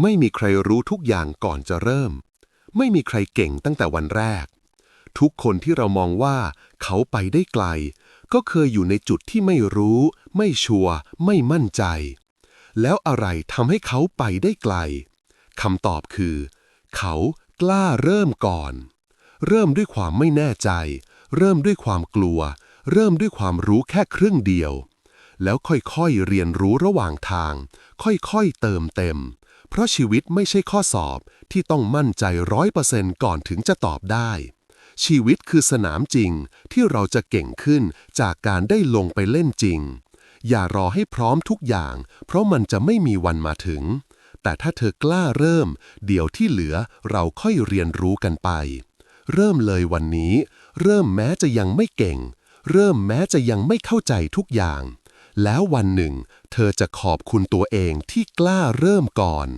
ไม่มีใครรู้ทุกอย่างก่อนจะเริ่ม ไม่มีใครเก่งตั้งแต่วันแรก ทุกคนที่เรามองว่าเขาไปได้ไกล ก็เคยอยู่ในจุดที่ไม่รู้ ไม่ชัวร์ไม่มั่นใจ แล้วอะไรทำให้เขาไปได้ไกลคำตอบคือ เขากล้าเริ่มก่อน เริ่มด้วยความไม่แน่ใจ เริ่มด้วยความกลัว เริ่มด้วยความรู้แค่ครึ่งเดียว แล้วค่อยๆเรียนรู้ระหว่างทาง ค่อยๆเติมเต็ม เพราะชีวิตไม่ใช่ข้อสอบที่ต้องมั่นใจร้อยเปอร์เซนต์ก่อนถึงจะตอบได้ ชีวิตคือสนามจริงที่เราจะเก่งขึ้นจากการได้ลงไปเล่นจริง อย่ารอให้พร้อมทุกอย่าง เพราะมันจะไม่มีวันมาถึง แต่ถ้าเธอกล้าเริ่ม เดี๋ยวที่เหลือเราค่อยเรียนรู้กันไป เริ่มเลยวันนี้ เริ่มแม้จะยังไม่เก่ง เริ่มแม้จะยังไม่เข้าใจทุกอย่าง แล้ววันหนึ่ง เธอจะขอบคุณตัวเองที่กล้าเริ่มก่อน